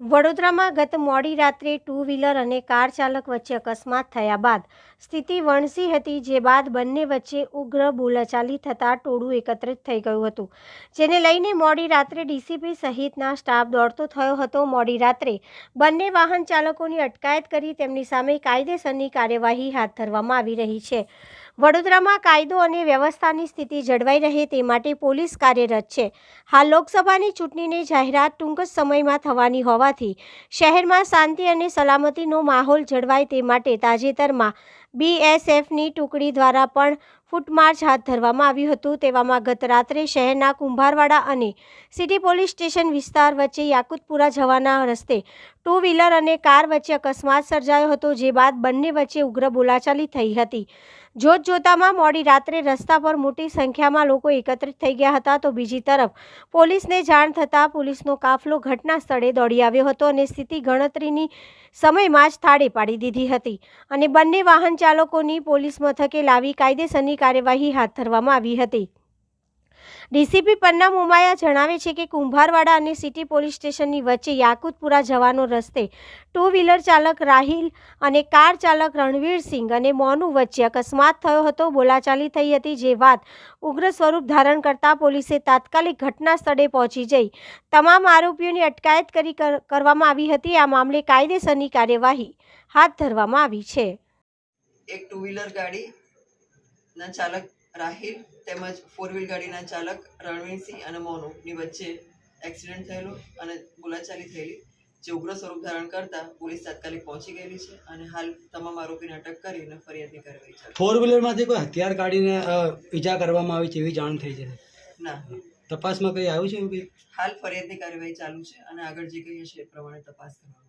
વડોદરામાં ગત મોડી રાત્રે ટુ વ્હીલર અને કાર ચાલક વચ્ચે અકસ્માત થયા બાદ સ્થિતિ વણસી હતી, જે બાદ બંને વચ્ચે ઉગ્ર બોલાચાલી થતાં ટોળું એકત્રિત થઈ ગયું હતું. જેને લઈને મોડી રાત્રે ડીસીપી સહિતના સ્ટાફ દોડતો થયો હતો. મોડી રાત્રે બંને વાહન ચાલકોની અટકાયત કરી તેમની સામે કાયદેસરની કાર્યવાહી હાથ ધરવામાં આવી રહી છે. વડોદરામાં કાયદો અને વ્યવસ્થાની સ્થિતિ જળવાઈ રહે તે માટે પોલીસ કાર્યરત છે. હાલ લોકસભાની ચૂંટણીની જાહેરાત ટૂંક જ સમયમાં થવાની હોવાથી શહેરમાં શાંતિ અને સલામતીનો માહોલ જળવાય તે માટે તાજેતરમાં બીએસએફની ટુકડી દ્વારા પણ ફૂટમાર્ચ હાથ ધરવામાં આવ્યું હતું. તેવામાં ગત રાત્રે શહેરના કુંભારવાડા અને સિટી પોલીસ સ્ટેશન વિસ્તાર વચ્ચે યાકુતપુરા જવાના રસ્તે ટુ વ્હીલર અને કાર વચ્ચે અકસ્માત સર્જાયો હતો, જે બાદ બંને વચ્ચે ઉગ્ર બોલાચાલી થઈ હતી. જોત જોતામાં મોડી રાત્રે રસ્તા પર મોટી સંખ્યામાં લોકો એકત્રિત થઈ ગયા હતા. તો બીજી તરફ પોલીસને જાણ થતાં પોલીસનો કાફલો ઘટના સ્થળે દોડી આવ્યો હતો અને સ્થિતિ ગણતરીની સમયમાં જ થાળે પાડી દીધી હતી. અને બંને વાહન ચાલકોની પોલીસ મથકે લાવી કાયદેસરની કાર્યવાહી હાથ ધરવામાં આવી હતી. ડીસીપી પન્ના મુમાયા જણાવે છે કે કુંભારવાડા અને સિટી પોલીસ સ્ટેશનની વચ્ચે યાકુતપુરા જવાનો રસ્તે ટુ વ્હીલર ચાલક રાહિલ અને કાર ચાલક રણવીરસિંહ અને મોનુ વચ્ચે અકસ્માત થયો હતો. બોલાચાલી થઈ હતી, જે વાત ઉગ્ર સ્વરૂપ ધારણ કરતા પોલીસે તાત્કાલિક ઘટના સ્થળે પહોંચી જઈ તમામ આરોપીઓની અટકાયત કરી કરવામાં આવી હતી. આ મામલે કાયદેસરની કાર્યવાહી હાથ ધરવામાં આવી છે. એક ટુ વ્હીલર ગાડીના ચાલક રાહિલ તેમજ ફોર વ્હીલ ગાડીના ચાલક રણવીરસિંહ અને મોનુની વચ્ચે એક્સિડન્ટ થયેલો અને બોલાચાલી થયેલી જે ઉગ્ર સ્વરૂપ ધારણ કરતા પોલીસ તાત્કાલિક પહોંચી ગયેલી છે અને હાલ તમામ આરોપીને અટક કરીને ફરિયાદની કાર્યવાહી ચાલુ ફોર વ્હીલરમાંથી કોઈ હથિયાર કાઢીને ઈજા કરવામાં આવી છે એવી જાણ થઈ છે? ના. તપાસમાં કંઈ આવ્યું છે એવું કંઈ? હાલ ફરિયાદની કાર્યવાહી ચાલુ છે અને આગળ જે કહીએ છે એ પ્રમાણે તપાસ કરવામાં